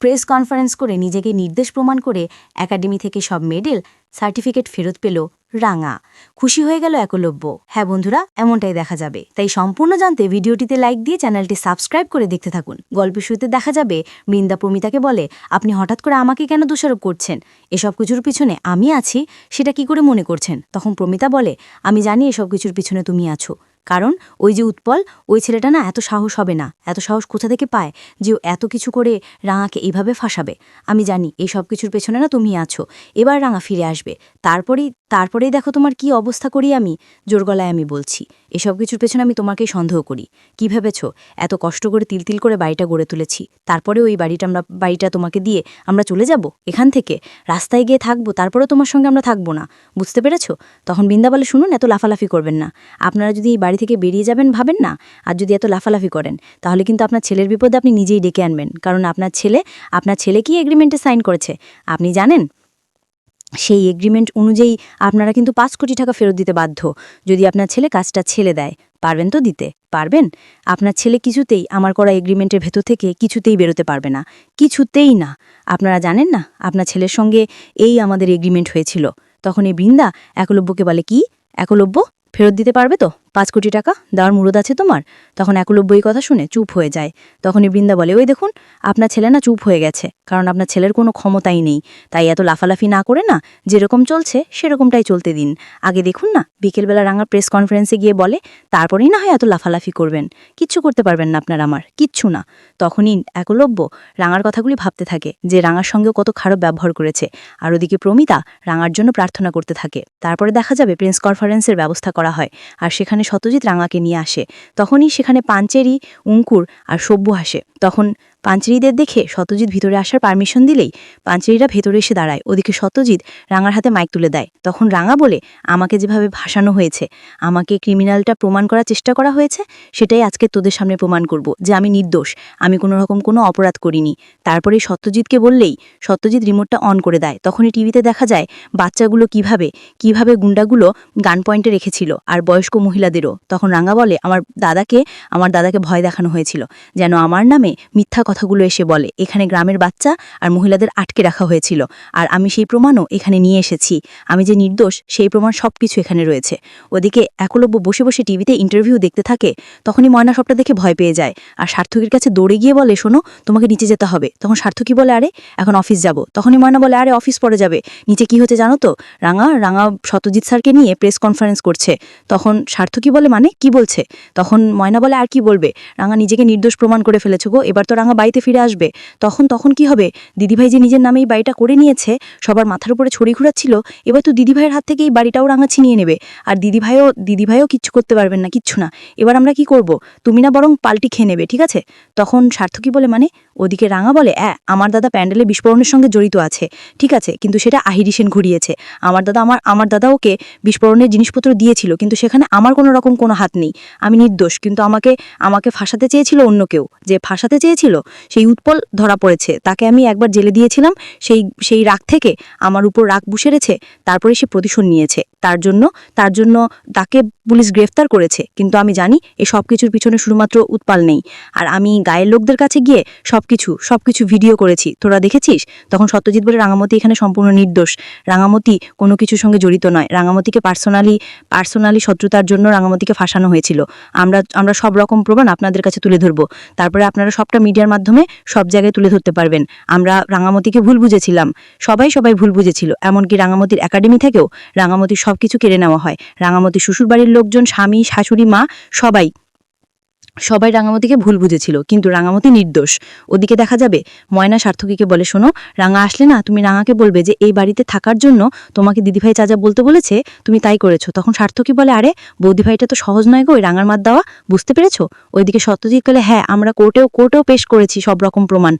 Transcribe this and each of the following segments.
Press conference করে নিজেকে নির্দেশ প্রমাণ করে একাডেমি থেকে সব মেডেল, সার্টিফিকেট ফেরত পেল রাঙা। খুশি হয়ে গেল একলব্য। হ্যাঁ বন্ধুরা, এমনটাই দেখা যাবে। তাই সম্পূর্ণ জানতে ভিডিওটিতে লাইক দিয়ে চ্যানেলটি সাবস্ক্রাইব করে দেখতে থাকুন। গল্পের শুরুতে দেখা যাবে বৃন্দা প্রমিতাকে বলে, আপনি হঠাৎ করে আমাকে কেন দোষারোপ করছেন? এসব কিছুর পিছনে আমি আছি, সেটা কি করে মনে করছেন? তখন প্রমিতা বলে, আমি জানি এসব কিছুর পিছনে তুমি আছো। কারণ ওই যে উৎপল, ওই ছেলেটা না এত সাহস হবে না, এত সাহস কোথা থেকে পায় যে এত কিছু করে রাঙাকে এইভাবে ফাঁসাবে। আমি জানি এই সব কিছুর পেছনে না তুমি আছো। এবার রাঙা ফিরে আসবে। তারপরেই তারপরেই দেখো তোমার কি অবস্থা করি আমি, জোর গলায় আমি বলছি। এসব কিছুর পেছনে আমি তোমাকেই সন্দেহ করি। কি ভেবেছ? এত কষ্ট করে তিল তিল করে বাড়িটা গড়ে তুলেছি। তারপরে ওই বাড়িটা আমরা, বাড়িটা তোমাকে দিয়ে আমরা চলে যাব? এখান থেকে? রাস্তায় গিয়ে থাকব? তারপরেও তোমার সঙ্গে আমরা থাকব না। বুঝতে পেরেছ? তখন বৃন্দা বলে শুনুন, এত লাফালাফি করবেন না। আপনারা যদি এই বাড়ি থেকে বেরিয়ে যাবেন ভাবেন না, আর যদি এত লাফালাফি করেন, তাহলে কিন্তু আপনার ছেলের বিপদে আপনি নিজেই ডেকে আনবেন। কারণ আপনার ছেলে আপনার ছেলে কি এগ্রিমেন্টে সাইন করেছে? আপনি জানেন? সেই এগ্রিমেন্ট অনুযায়ী আপনারা কিন্তু পাঁচ কোটি টাকা ফেরত দিতে বাধ্য। যদি আপনার ছেলে কাজটা ছেলে দেয়, পারবেন তো দিতে? পারবেন? আপনার ছেলে কিছুতেই, আমার করা এগ্রিমেন্টের ভেতর থেকে কিছুতেই বেরোতে পারবে না। কিছুতেই না। আপনারা জানেন না? আপনার ছেলের সঙ্গে এই আমাদের এগ্রিমেন্ট হয়েছিল। তখন এই বৃন্দা একলব্যকে বলে, কি? একলব্য? ফেরত দিতে পারবে তো? পাঁচ কোটি টাকা, দেওয়ার মুরদ আছে তোমার? তখন একলব্য এই কথা শুনে চুপ হয়ে যায়। তখনই বৃন্দা বলে, ওই দেখুন, আপনার ছেলে না চুপ হয়ে গেছে, কারণ আপনার ছেলের কোনো ক্ষমতাই নেই। তাই এত লাফালাফি না করে না, যেরকম চলছে, সেরকমটাই চলতে দিন। আগে দেখুন না, বিকেলবেলা রাঙার প্রেস কনফারেন্সে গিয়ে বলে, তারপরেই না হয় এত লাফালাফি করবেন। কিচ্ছু করতে পারবেন না আপনার আমার, কিচ্ছু না। তখনই একলব্য রাঙার কথাগুলি ভাবতে থাকে, যে রাঙার সঙ্গেও কত খারাপ ব্যবহার করেছে। আর ওদিকে প্রমিতা রাঙার জন্য প্রার্থনা করতে থাকে। তারপরে দেখা যাবে প্রেস কনফারেন্সের ব্যবস্থা করা হয়। আর সেখানে সত্যজিৎ রাঙাকে নিয়ে আসে। তখনই সেখানে পাঞ্চেরি অঙ্কুর আর সব্য আসে। তখন পাঞ্চেরিদের দেখে সত্যজিৎ ভিতরে আসার পারমিশন দিলেই পাঞ্চেরিরা ভেতরে এসে দাঁড়ায়। ওদিকে সত্যজিৎ রাঙার হাতে মাইক তুলে দেয়। তখন রাঙা বলে, আমাকে যেভাবে ভাসানো হয়েছে, আমাকে ক্রিমিনালটা প্রমাণ করার চেষ্টা করা হয়েছে, সেটাই আজকে তোদের সামনে প্রমাণ করব যে আমি নির্দোষ, আমি কোনো রকম কোনো অপরাধ করিনি। তারপরে সত্যজিৎকে বললেই সত্যজিৎ রিমোটটা অন করে দেয়। তখনই টিভিতে দেখা যায় বাচ্চাগুলো কীভাবে কীভাবে গুন্ডাগুলো গান পয়েন্টে রেখেছিল আর বয়স্ক মহিলাদেরও। তখন রাঙা বলে, আমার দাদাকে আমার দাদাকে ভয় দেখানো হয়েছিল, যেন আমার নামে মিথ্যা কথাগুলো এসে বলে, এখানে গ্রামের বাচ্চা আর মহিলাদের আটকে রাখা হয়েছিল আর আমি সেই প্রমাণও এখানে নিয়ে এসেছি। আমি যে নির্দোষ, সেই প্রমাণ সব কিছু এখানে রয়েছে। ওদিকে একলব্য বসে বসে টিভিতে ইন্টারভিউ দেখতে থাকে, তখনই ময়না সবটা দেখে ভয় পেয়ে যায়। আর সার্থকের কাছে দৌড়ে গিয়ে বলে, শোনো, তোমাকে নিচে যেতে হবে। তখন সার্থকী বলে, আরে, এখন অফিস যাব। তখনই ময়না বলে, আরে, অফিস পরে যাবে। নিচে কি হচ্ছে জানো তো? রাঙা রাঙা সত্যজিৎ স্যারকে নিয়ে প্রেস কনফারেন্স করছে। তখন সার্থকী বলে মানে? কি বলছে? তখন ময়না বলে, আর কি বলবে? রাঙা নিজেকে নির্দোষ প্রমাণ করে ফেলেছে গো। এবার তো রাঙা বাড়িতে ফিরে আসবে, তখন তখন কি হবে? দিদিভাই যে নিজের নামে এই বাড়িটা করে নিয়েছে, সবার মাথার উপরে ছড়ি ঘুরাচ্ছিল, এবার তো দিদিভাইয়ের হাত থেকে এই বাড়িটাও রাঙা ছিনিয়ে নেবে। আর দিদিভাইও দিদিভাইও কিচ্ছু করতে পারবেন না, কিচ্ছু না। এবার আমরা কি করব? তুমি না বরং পাল্টি খেয়ে নেবে, ঠিক আছে? তখন সার্থকী বলে মানে ওদিকে রাঙা বলে, অ্যা, আমার দাদা প্যান্ডেলে বিস্ফোরণের সঙ্গে জড়িত আছে, ঠিক আছে? কিন্তু সেটা আহিরি সেন ঘুরিয়েছে। আমার দাদা আমার আমার দাদা ওকে বিস্ফোরণের জিনিসপত্র দিয়েছিল, কিন্তু সেখানে আমার কোনো রকম কোনো হাত নেই। আমি নির্দোষ, কিন্তু আমাকে আমাকে ফাঁসাতে চেয়েছিল অন্য কেউ। যে ফাঁসাতে চেয়েছিল সেই উৎপল ধরা পড়েছে। তাকে আমি একবার জেলে দিয়েছিলাম, সেই সেই রাগ থেকে আমার উপর রাগ বুসেরেছে, তারপরে সে প্রতিশোধ নিয়েছে। তার জন্য তার জন্য তাকে পুলিশ গ্রেফতার করেছে। কিন্তু আমি জানি এই সব কিছুর পিছনে শুধুমাত্র উৎপাল নেই। আর আমি গায়ের লোকদের কাছে গিয়ে সব কিছু সব কিছু ভিডিও করেছি। তোরা দেখেছিস? তখন সত্যজিৎ বলে রাঙামতি এখানে সম্পূর্ণ নির্দোষ। রাঙামতি কোনো কিছুর সঙ্গে জড়িত নয়। রাঙামতিকে পার্সোনালি পার্সোনালি শত্রুতার জন্য রাঙামতিকে ফাঁসানো হয়েছিল। আমরা আমরা সব রকম প্রমাণ আপনাদের কাছে তুলে ধরবো। তারপরে আপনারা সবটা মিডিয়ার মাধ্যমে সব জায়গায় তুলে ধরতে পারবেন। আমরা রাঙামতিকে ভুল বুঝেছিলাম। সবাই সবাই ভুল বুঝেছিল। এমনকি রাঙামতির একাডেমি থেকেও রাঙামতির সব কিছু কেড়ে নেওয়া হয়। রাঙামতির শ্বশুরবাড়ির লোকজন, স্বামী, শাশুড়ি, মা সবাই সবাই রাঙামতিকে ভুল বুঝেছিল, কিন্তু রাঙামতি নির্দোষ। ওদিকে দেখা যাবে, ময়না সার্থকীকে বলে, শোনো, রাঙা আসলে না, তুমি রাঙাকে বলবে যে, এই বাড়িতে থাকার জন্য তোমাকে দিদিভাই চাচা বলতে বলেছে, তুমি তাই করেছ। তখন সার্থকী বলে, আরে, বৌদিভাইটা তো সহজ নয় গো রাঙার মাত দেওয়া, বুঝতে পেরেছ? ওইদিকে সত্যজিৎ বলে হ্যাঁ আমরা কোর্টেও কোর্টেও পেশ করেছি সব রকম প্রমাণ।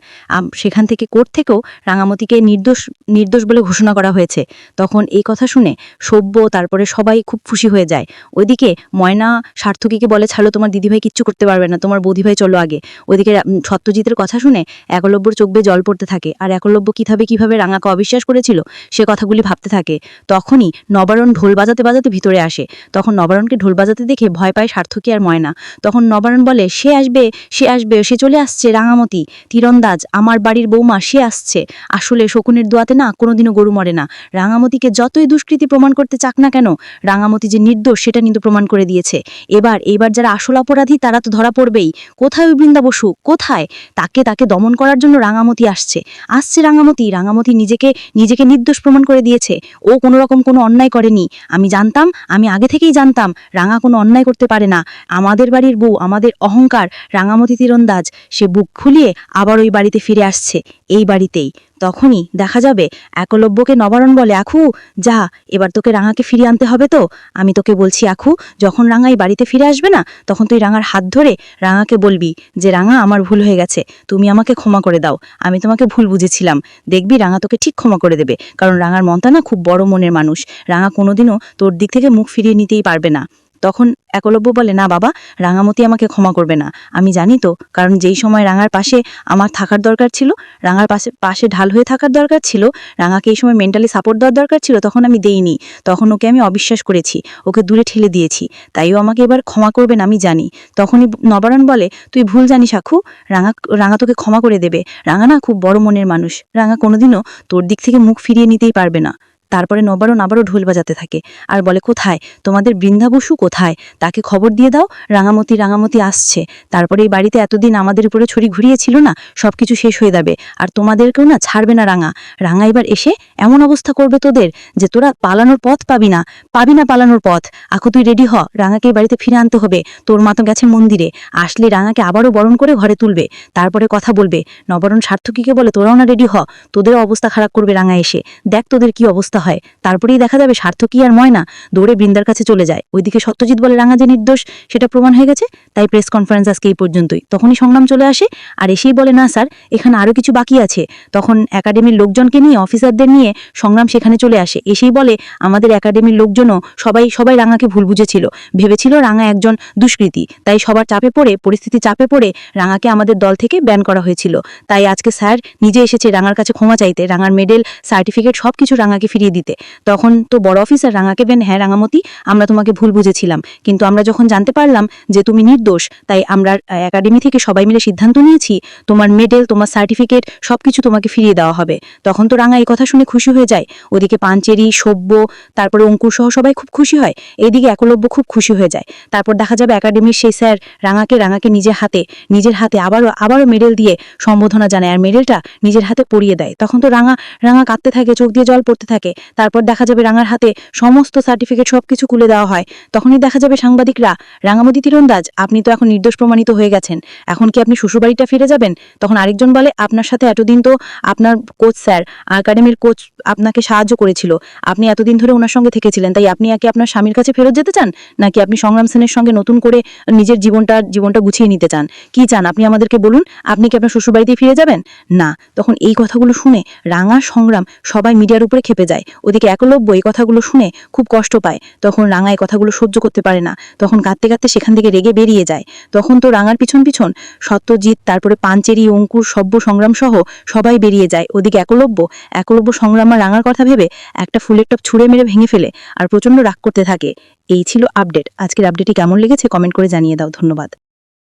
সেখান থেকে কোর্ট থেকেও রাঙামতিকে নির্দোষ নির্দোষ বলে ঘোষণা করা হয়েছে। তখন এই কথা শুনে সভ্য তারপরে সবাই খুব খুশি হয়ে যায়। ওইদিকে ময়না সার্থকীকে বলে, ছাড়ো, তোমার দিদিভাই কিচ্ছু করতে পারবে না। তোমার বৌদিভাই চলো আগে। ওইদিকে সত্যজিতের কথা শুনে একলব্যর চোখ বেয়ে জল পড়তে থাকে। আর একলব্য কীভাবে কীভাবে রাঙাকে অবিশ্বাস করেছিল, সে কথাগুলি ভাবতে থাকে। তখনই নবারণ ঢোল বাজাতে বাজাতে ভিতরে আসে। তখন নবারণকে ঢোল বাজাতে দেখে ভয় পায় সার্থকী আর ময়না। তখন নবারণ বলে, সে আসবে সে আসবে, সে চলে আসছে, রাঙামতি। তীরন্দাজ, আমার বাড়ির বৌমা, সে আসছে। আসলে শকুনের দোয়াতে না কোনোদিনও গরু মরে না। রাঙামতিকে যতই দুষ্কৃতি প্রমাণ করতে চাক না কেন, রাঙামতি যে নির্দোষ, সেটা কিন্তু প্রমাণ করে দিয়েছে। এবার এবার যারা আসল অপরাধী, তারা তো ধরা পড়বেই। কোথায় ওই বৃন্দা বসু? কোথায়? তাকে তাকে দমন করার জন্য রাঙামতি আসছে। আসছে রাঙামতি রাঙামতি নিজেকে নিজেকে নির্দোষ প্রমাণ করে দিয়েছে। ও কোনো রকম কোনো অন্যায় করেনি। আমি জানতাম, আমি আগে থেকেই জানতাম, রাঙা কোনো অন্যায় করতে পারে না। আমাদের বাড়ির বউ, আমাদের অহংকার, রাঙামতি তীরন্দাজ, সে বুক খুলিয়ে আবার ওই বাড়িতে ফিরে আসছে। এই বাড়িতেই। তখনই দেখা যাবে একলব্যকে নবারণ বলে আখু যা, এবার তোকে রাঙাকে ফিরিয়ে আনতে হবে তো। আমি তোকে বলছি আখু যখন রাঙা এই বাড়িতে ফিরে আসবে না, তখন তুই রাঙার হাত ধরে রাঙাকে বলবি যে, রাঙা, আমার ভুল হয়ে গেছে। তুমি আমাকে ক্ষমা করে দাও। আমি তোমাকে ভুল বুঝেছিলাম। দেখবি রাঙা তোকে ঠিক ক্ষমা করে দেবে। কারণ রাঙার মনটা না খুব বড় মনের মানুষ। রাঙা কোনোদিনও তোর দিক থেকে মুখ ফিরিয়ে নিতেই পারবে না। তখন একলব্য বলে, না বাবা, রাঙামতি আমাকে ক্ষমা করবে না। আমি জানি তো, কারণ যেই সময় রাঙার পাশে আমার থাকার দরকার ছিল, রাঙার পাশে পাশে ঢাল হয়ে থাকার দরকার ছিল, রাঙাকে এই সময় মেন্টালি সাপোর্ট দেওয়ার দরকার ছিল, তখন আমি দেইনি। তখন ওকে আমি অবিশ্বাস করেছি, ওকে দূরে ঠেলে দিয়েছি। তাইও আমাকে এবার ক্ষমা করবেন আমি জানি। তখনই নবারণ বলে, তুই ভুল জানিস আখু, রাঙা রাঙা তোকে ক্ষমা করে দেবে। রাঙা না খুব বড় মনের মানুষ। রাঙা কোনোদিনও তোর দিক থেকে মুখ ফিরিয়ে নিতেই পারবে না। তারপরে নবারণ আবারও ঢোল বাজাতে থাকে। আর বলে, কোথায়? তোমাদের বৃন্দাবসু কোথায়? তাকে খবর দিয়ে দাও, রাঙামতি রাঙামতি আসছে। তারপরে এই বাড়িতে এতদিন আমাদের উপরে ছড়ি ঘুরিয়েছিল না, সবকিছু শেষ হয়ে যাবে। আর তোমাদেরকেও না ছাড়বে না রাঙা। রাঙা এবার এসে এমন অবস্থা করবে তোদের যে তোরা পালানোর পথ পাবি না। পাবি না পালানোর পথ। আখো, তুই রেডি হ। রাঙাকে এই বাড়িতে ফিরে আনতে হবে। তোর মা তো গেছে মন্দিরে। আসলে রাঙাকে আবারও বরণ করে ঘরে তুলবে। তারপরে কথা বলবে। নবরণ সার্থকীকে বলে, তোরাও না রেডি হ। তোদেরও অবস্থা খারাপ করবে রাঙা এসে। দেখ তোদের কি অবস্থা হয়। তারপরেই দেখা যাবে সার্থকী আর ময়না দৌড়ে বৃন্দার কাছে চলে যায়। ওইদিকে সত্যজিৎ বলে, রাঙা যে নির্দোষ, সেটা প্রমাণ হয়ে গেছে? তাই প্রেস কনফারেন্স আজকে এই পর্যন্তই। তখনই সংগ্রাম চলে আসে আর এসেই বলে, না স্যার, এখানে আরও কিছু বাকি আছে। তখন একাডেমির লোকজনকে নিয়ে, অফিসারদের নিয়ে সংগ্রাম সেখানে চলে আসে। এসেই বলে, আমাদের একাডেমির লোকজনও সবাই সবাই রাঙাকে ভুল বুঝেছিল। ভেবেছিল রাঙা একজন দুষ্কৃতী। তাই সবার চাপে পড়ে, পরিস্থিতি চাপে পড়ে রাঙাকে আমাদের দল থেকে ব্যান করা হয়েছিল। তাই আজকে স্যার নিজে এসেছে রাঙার কাছে ক্ষমা চাইতে। রাঙার মেডেল, সার্টিফিকেট সব কিছু রাঙাকে ফিরিয়ে দিতে। তখন তো বড় অফিসার রাঙাকে বেন হ্যাঁ রাঙামতি, আমরা তোমাকে ভুল বুঝেছিলাম। কিন্তু আমরা যখন জানতে পারলাম যে তুমি নির্দোষ, তাই আমরা একাডেমি থেকে সবাই মিলে সিদ্ধান্ত নিয়েছি, তোমার মেডেল তোমার সার্টিফিকেট সবকিছু তোমাকে ফিরিয়ে দেওয়া হবে। তখন তো রাঙা এই কথা শুনে খুশি হয়ে যায়। ওদিকে পাঞ্চেরি, সভ্য, তারপরে অঙ্কুর সহ সবাই খুব খুশি হয়। এইদিকে একলব্য খুব খুশি হয়ে যায়। তারপর দেখা যাবে একাডেমির সেই স্যার রাঙাকে রাঙাকে নিজের হাতে নিজের হাতে আবারও আবারও মেডেল দিয়ে সম্বোধনা জানায়। আর মেডেলটা নিজের হাতে পরিয়ে দেয়। তখন তো রাঙা রাঙা কাঁদতে থাকে, চোখ দিয়ে জল পড়তে থাকে। তারপর দেখা যাবে রাঙার হাতে সমস্ত সার্টিফিকেট সবকিছু খুলে দেওয়া হয়। তখনই দেখা যাবে সাংবাদিকরা, রাঙামতি তীরন্দাজ, আপনি তো এখন নির্দোষ প্রমাণিত হয়ে গেছেন। এখন কি আপনি শ্বশুরবাড়িটা ফিরে যাবেন? তখন আরেকজন বলে, আপনার সাথে এতদিন তো আপনার কোচ স্যার একাডেমির কোচ আপনাকে সাহায্য করেছিল। আপনি এতদিন ধরে ওনার সঙ্গে থেকেছিলেন, তাই আপনি একে আপনার স্বামীর কাছে ফেরত যেতে চান? নাকি আপনি সংগ্রাম সেনের সঙ্গে নতুন করে নিজের জীবনটা জীবনটা গুছিয়ে নিতে চান? কি চান? আপনি আমাদেরকে বলুন, আপনি কি আপনার শ্বশুরবাড়িতে ফিরে যাবেন? না। তখন এই কথাগুলো শুনে রাঙা সংগ্রাম সবাই মিডিয়ার উপরে খেপে যায়। ওদিকে একলব্য এই কথাগুলো শুনে খুব কষ্ট পায়। তখন রাঙা এই কথাগুলো সহ্য করতে পারে না। তখন কাঁদতে কাঁদতে সেখান থেকে রেগে বেরিয়ে যায়। তখন তো রাঙার পিছন পিছন সত্যজিৎ, তারপরে পাঞ্চেরি, অঙ্কুর সভ্য সংগ্রাম সহ সবাই বেরিয়ে যায়। ওদিকে একলব্য একলব্য সংগ্রাম আর রাঙার কথা ভেবে একটা ফুলের টপ ছুঁড়ে মেরে ভেঙে ফেলে আর প্রচণ্ড রাগ করতে থাকে। এই ছিল আপডেট। আজকের আপডেটটি কেমন লেগেছে কমেন্ট করে জানিয়ে দাও। ধন্যবাদ।